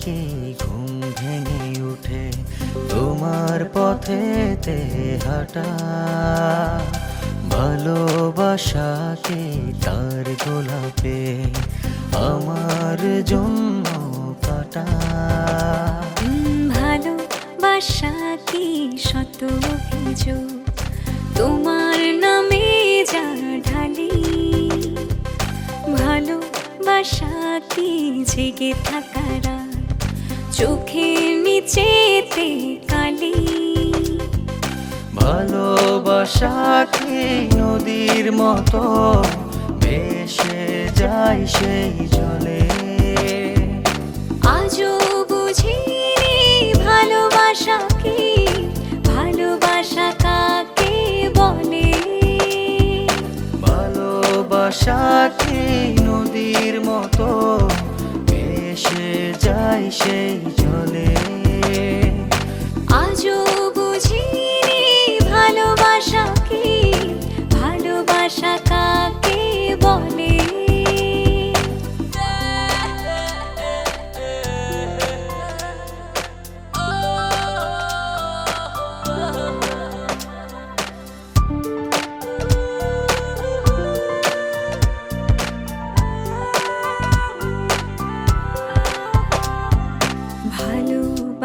কি ঘুম ভেঙে উঠে তোমার পথেতে হাঁটা। ভালোবাসা কি তার গোলাপে আমার জন্য কাটা। উম, ভালোবাসা কি শত অভিযোগ তোমার নামে যা ঢালি। ভালোবাসা কি জেগে থাকা রাত চোখের নিচেতে কালি। ভালোবাসা নদীর মতো? ভেসে যায় সেই জলে। আজও বুঝিনি ভালোবাসা কি? ভালোবাসা কাকে বলে? ভালোবাসা যায়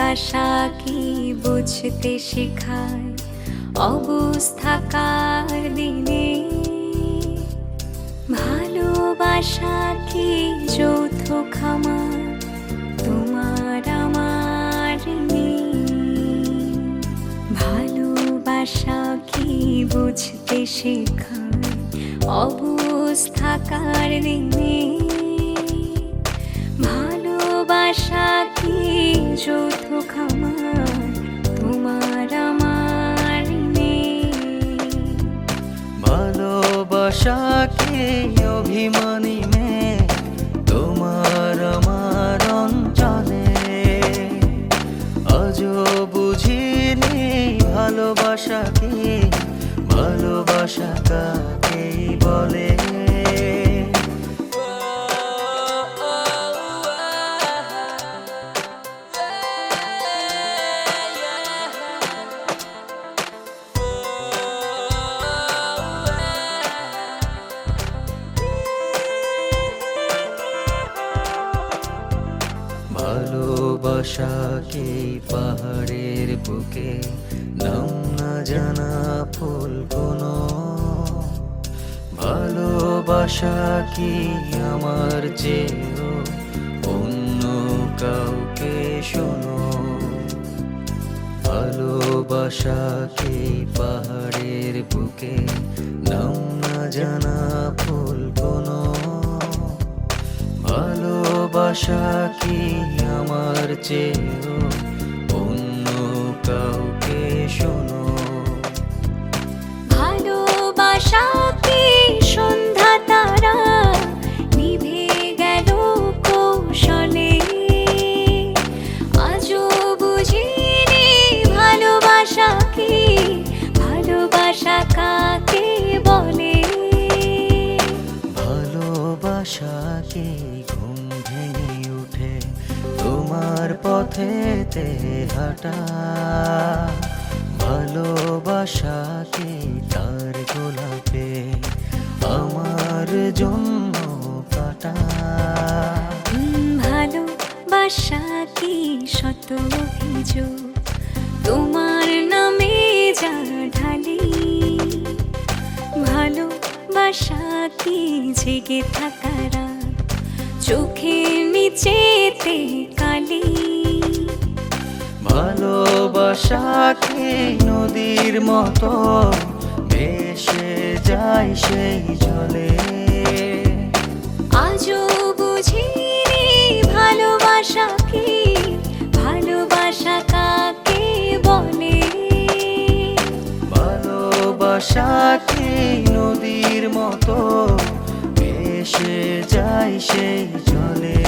ভালোবাসা কি বুঝতে শেখায় অবস্থাকার দিনে? ভালোবাসা কি যৌথ খামা তোমার আমার ভালোবাসা কি বুঝতে শেখায় অবস্থাকার দিনে? ভালোবাসা কি যৌথ ভালোবাসা কি অভিমানী মে তোমার আমার অঞ্চলে আজ বুঝিনি ভালোবাসা কি ভালোবাসা কাকে বলে? ভালোবাসা কি পাহাড়ের বুকে নাম না জানা ফুল কোনো। ভালোবাসা কি আমার চেয়েও অন্য কাউকে শোনো। ভালোবাসা কি পাহাড়ের বুকে নাম না জানা ফুল ভালোবাসা কি আমার চেয়েও অন্য কাউকে শোনো। ভালোবাসা কি সন্ধ্যা তারা নিভে গেল কৌশলে? আজও বুঝিনি ভালোবাসা কি ভালোবাসা কাকে বলে? ভালোবাসা কি পথেতে হাঁটা। ভালোবাসা কি তার গোলাপে? আমার জন্য কাটা। ভালোবাসা কি শত তোমার নামে যা ঢালি। ভালোবাসা কি জেগে থাকা রাত? চোখের নিচেতে কালি। কি নদীর মতো ভেসে যায় সেই জলে। আজও বুঝিনি ভালোবাসা কি ভালোবাসা কাকে বলে? ভালোবাসা কি নদীর মতো ভেসে যায় সেই জলে।